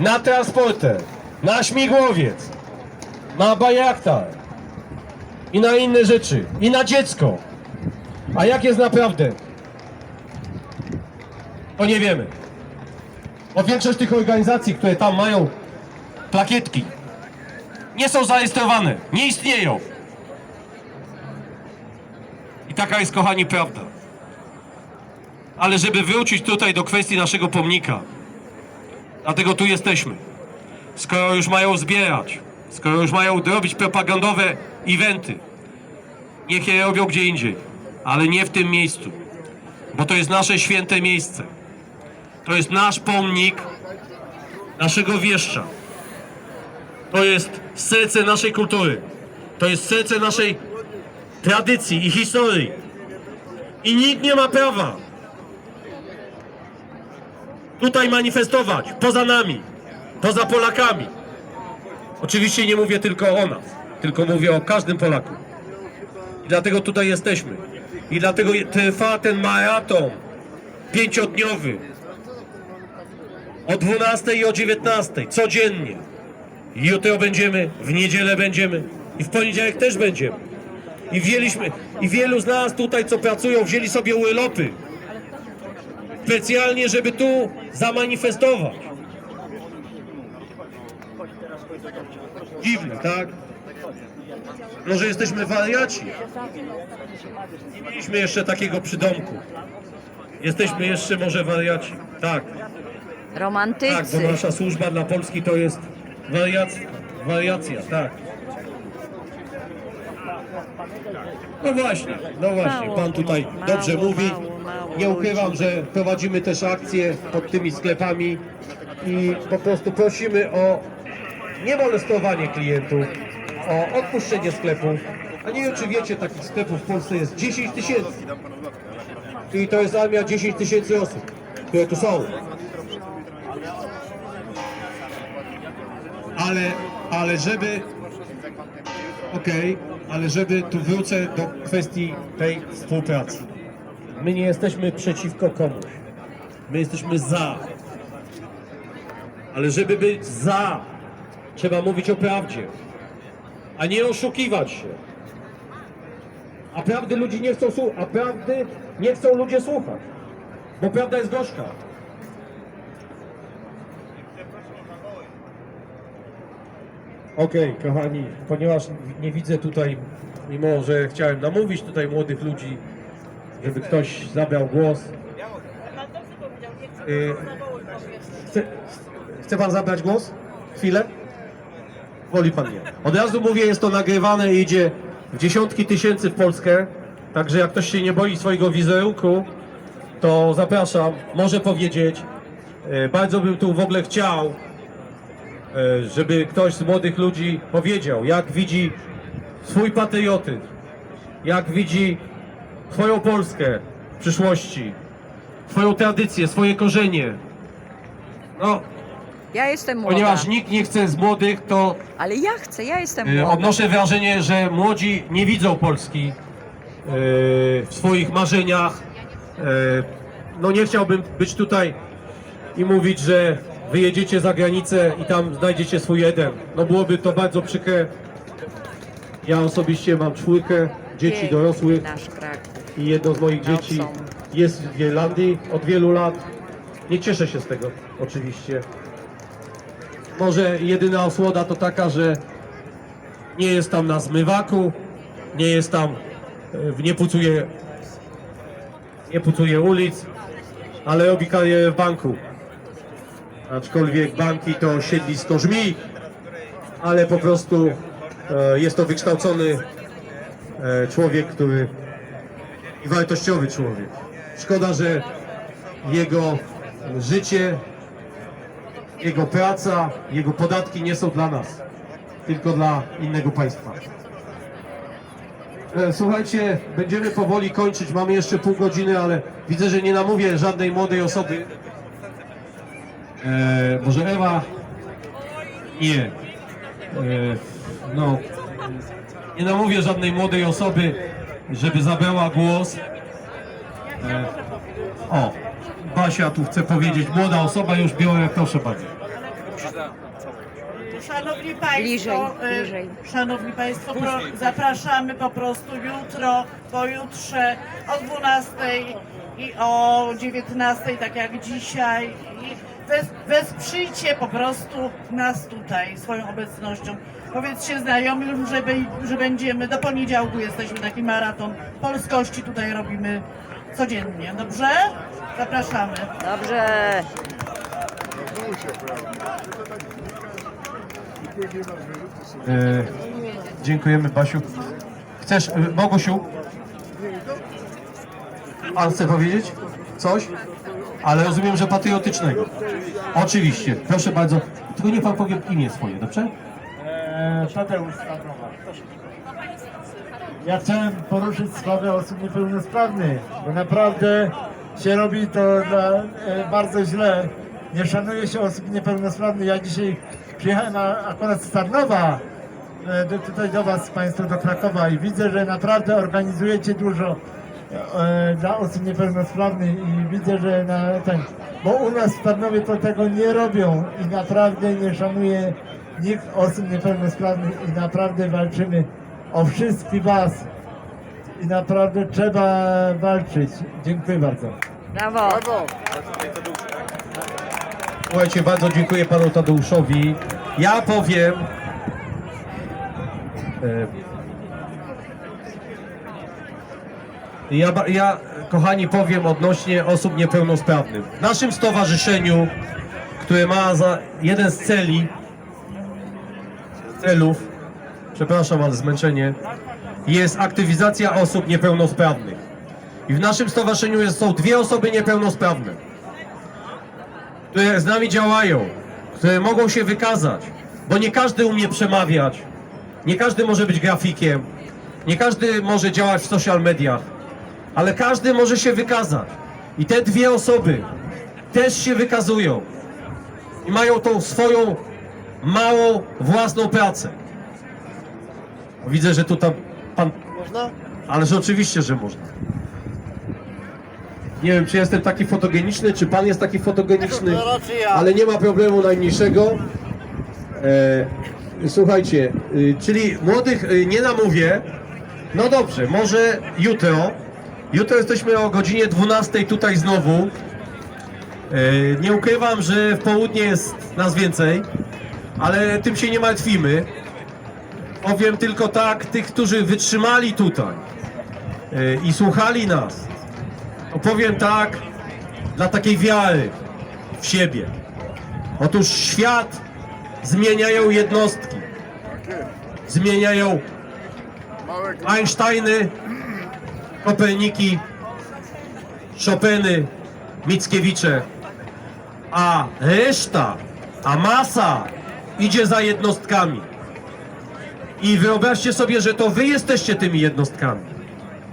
na transporter, na śmigłowiec, na bajaktar i na inne rzeczy, i na dziecko. A jak jest naprawdę? To nie wiemy. Bo większość tych organizacji, które tam mają plakietki, nie są zarejestrowane, nie istnieją. I taka jest, kochani, prawda. Ale żeby wrócić tutaj do kwestii naszego pomnika, dlatego tu jesteśmy. Skoro już mają zbierać, skoro już mają robić propagandowe eventy, niech je robią gdzie indziej, ale nie w tym miejscu, bo to jest nasze święte miejsce. To jest nasz pomnik naszego wieszcza. To jest serce naszej kultury. To jest serce naszej tradycji i historii. I nikt nie ma prawa tutaj manifestować poza nami, poza Polakami. Oczywiście nie mówię tylko o nas, tylko mówię o każdym Polaku. I dlatego tutaj jesteśmy. I dlatego trwa ten maraton pięciodniowy. O 12 i o 19 codziennie. Jutro będziemy, w niedzielę będziemy i w poniedziałek też będziemy. I wzięliśmy, i wielu z nas tutaj, co pracują, wzięli sobie urlopy. Specjalnie, żeby tu zamanifestować. Dziwne, tak? Może jesteśmy wariaci? Nie mieliśmy jeszcze takiego przydomku. Jesteśmy jeszcze może wariaci. Tak, tak, Romantycy. bo nasza służba dla Polski to jest wariacja, wariacja, tak. No właśnie, no właśnie, pan tutaj dobrze mówi. Nie ukrywam, że prowadzimy też akcje pod tymi sklepami i po prostu prosimy o niemolestowanie klientów, o odpuszczenie sklepów. A nie wiem, czy wiecie, takich sklepów w Polsce jest 10 tysięcy. I to jest armia 10 tysięcy osób, które tu są. Ale, ale żeby. Okej, ale żeby tu wrócę do kwestii tej współpracy. My nie jesteśmy przeciwko komuś. My jesteśmy za. Ale żeby być za, trzeba mówić o prawdzie, a nie oszukiwać się. A prawdy ludzi nie chcą słuchać, a prawdy nie chcą ludzie słuchać, bo prawda jest gorzka. Okej, kochani, ponieważ nie widzę tutaj, mimo że chciałem namówić tutaj młodych ludzi, żeby ktoś zabrał głos. Y, Chce, chce pan zabrać głos? Chwilę? Woli pan nie. Od razu mówię, jest to nagrywane i idzie w dziesiątki tysięcy w Polskę. Także jak ktoś się nie boi swojego wizerunku, to zapraszam, może powiedzieć. Y, Bardzo bym tu w ogóle chciał, e, żeby ktoś z młodych ludzi powiedział, jak widzi swój patriotyzm, jak widzi swoją Polskę w przyszłości, swoją tradycję, swoje korzenie. No, Ja jestem młoda. ponieważ nikt nie chce z młodych, to Ale ja chcę, ja jestem e, młoda. odnoszę wrażenie, że młodzi nie widzą Polski e, w swoich marzeniach. E, No nie chciałbym być tutaj i mówić, że wyjedziecie za granicę i tam znajdziecie swój jeden. No byłoby to bardzo przykre. Ja osobiście mam czwórkę dzieci Piękny dorosłych Nasz. I jedno z moich dzieci jest w Irlandii od wielu lat. Nie cieszę się z tego, oczywiście. Może jedyna osłoda to taka, że nie jest tam na zmywaku, nie jest tam, e, nie pucuje, nie pucuje ulic, ale robi karierę w banku. Aczkolwiek banki to siedlisko żmi, ale po prostu e, jest to wykształcony e, człowiek, który i wartościowy człowiek. Szkoda, że jego życie, jego praca, jego podatki nie są dla nas, tylko dla innego państwa. E, Słuchajcie, będziemy powoli kończyć. Mamy jeszcze pół godziny, ale widzę, że nie namówię żadnej młodej osoby. E, może Ewa? Nie. E, no, nie namówię żadnej młodej osoby, żeby zabrała głos. E, o, Basia tu chce powiedzieć, młoda osoba, już biorę, proszę bardzo. Szanowni Państwo, Bliżej, y, bliżej. Szanowni Państwo, pro, zapraszamy po prostu jutro, pojutrze o 12 i o 19, tak jak dzisiaj. I wes, wesprzyjcie po prostu nas tutaj swoją obecnością. Powiedzcie znajomym, że, be, że będziemy, do poniedziałku jesteśmy taki maraton polskości tutaj robimy codziennie, dobrze? Zapraszamy. Dobrze. E, dziękujemy, Basiu. Chcesz, e, Bogusiu? Pan chce powiedzieć coś? Ale rozumiem, że patriotycznego. Oczywiście, proszę bardzo. Tylko niech pan powie imię swoje, dobrze? Eee, Tadeusz Stadrowa. Ja chciałem poruszyć sprawę osób niepełnosprawnych, bo naprawdę się robi to dla, e, bardzo źle. Nie szanuje się osób niepełnosprawnych. Ja dzisiaj przyjechałem a, akurat z Tarnowa e, do, tutaj do Was Państwo, do Krakowa i widzę, że naprawdę organizujecie dużo e, dla osób niepełnosprawnych i widzę, że na ten, bo u nas w Tarnowie to tego nie robią i naprawdę nie szanuje nikt osób niepełnosprawnych i naprawdę walczymy o wszystkich Was i naprawdę trzeba walczyć. Dziękuję bardzo. Brawo. Słuchajcie, bardzo dziękuję panu Tadeuszowi. Ja powiem. e, Ja, ja, kochani, powiem odnośnie osób niepełnosprawnych. W naszym stowarzyszeniu, które ma za jeden z celi, celów, przepraszam, ale zmęczenie, jest aktywizacja osób niepełnosprawnych. I w naszym stowarzyszeniu jest, są dwie osoby niepełnosprawne które z nami działają, które mogą się wykazać, bo nie każdy umie przemawiać, nie każdy może być grafikiem, nie każdy może działać w social mediach, ale każdy może się wykazać. I te dwie osoby też się wykazują i mają tą swoją małą własną pracę. Widzę, że tu tam pan. Można? Ależ oczywiście, że można. Nie wiem, czy jestem taki fotogeniczny, czy pan jest taki fotogeniczny, ale nie ma problemu najmniejszego. E, słuchajcie, y, czyli młodych y, nie namówię. No dobrze, może jutro. Jutro jesteśmy o godzinie 12 tutaj znowu. E, nie ukrywam, że w południe jest nas więcej, ale tym się nie martwimy. Powiem tylko tak, tych, którzy wytrzymali tutaj e, i słuchali nas, Opowiem tak dla takiej wiary w siebie. Otóż świat zmieniają jednostki. Zmieniają Einsteiny, Koperniki, Chopiny, Mickiewicze, a reszta, a masa idzie za jednostkami. I wyobraźcie sobie, że to wy jesteście tymi jednostkami.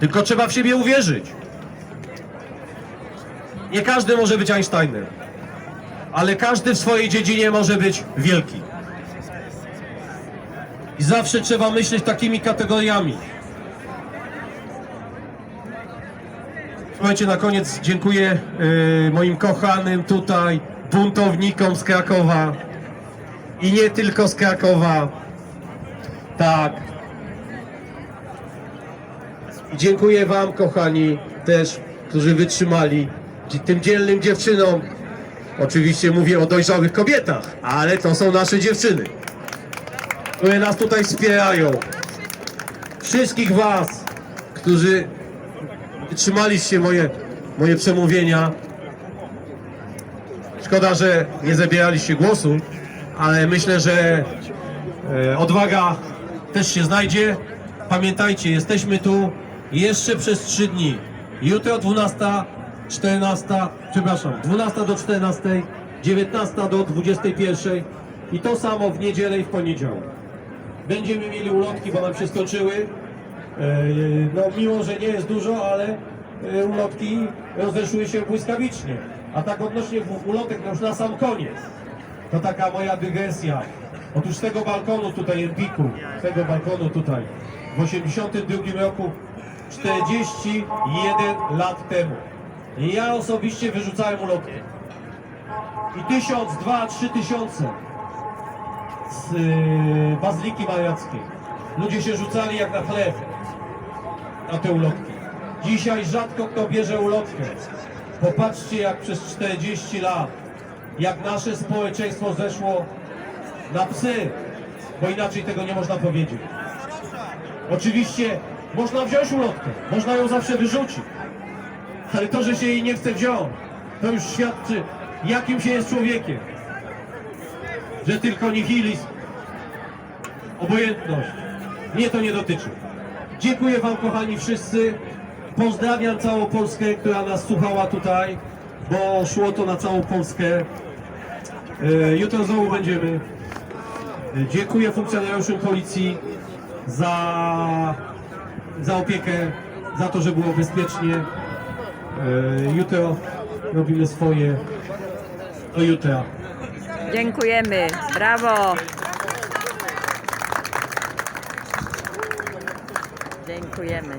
Tylko trzeba w siebie uwierzyć. Nie każdy może być Einsteinem, ale każdy w swojej dziedzinie może być wielki. I zawsze trzeba myśleć takimi kategoriami. Słuchajcie, na koniec dziękuję y, moim kochanym tutaj buntownikom z Krakowa. I nie tylko z Krakowa. Tak. Dziękuję Wam, kochani, też, którzy wytrzymali. Tym dzielnym dziewczynom. Oczywiście mówię o dojrzałych kobietach, ale to są nasze dziewczyny, które nas tutaj wspierają. Wszystkich Was, którzy wytrzymaliście moje, moje przemówienia. Szkoda, że nie zabieraliście głosu, ale myślę, że e, odwaga też się znajdzie. Pamiętajcie, jesteśmy tu jeszcze przez trzy dni. Jutro 12, 14, przepraszam, 12 do 14, 19 do 21 i to samo w niedzielę i w poniedziałek. Będziemy mieli ulotki, bo nam się skończyły. E, No miło, że nie jest dużo, ale e, ulotki rozeszły się błyskawicznie. A tak odnośnie ulotek, no już na sam koniec. To taka moja dygresja. Otóż z tego balkonu tutaj, Empiku, z tego balkonu tutaj, w 82 roku, 41 lat temu, ja osobiście wyrzucałem ulotkę. I tysiąc, dwa, trzy tysiące z y, Bazyliki Mariackiej. Ludzie się rzucali jak na chleb na te ulotki. Dzisiaj rzadko kto bierze ulotkę. Popatrzcie jak przez 40 lat, jak nasze społeczeństwo zeszło na psy, bo inaczej tego nie można powiedzieć. Oczywiście można wziąć ulotkę, można ją zawsze wyrzucić, ale to, że się jej nie chce wziąć, to już świadczy, jakim się jest człowiekiem. Że tylko nihilizm, obojętność, mnie to nie dotyczy. Dziękuję Wam, kochani wszyscy. Pozdrawiam całą Polskę, która nas słuchała tutaj, bo szło to na całą Polskę. E, Jutro znowu będziemy. E, Dziękuję funkcjonariuszom policji za, za opiekę, za to, że było bezpiecznie. E, Jutro robimy swoje. Do jutra. Dziękujemy. Brawo. Dziękujemy.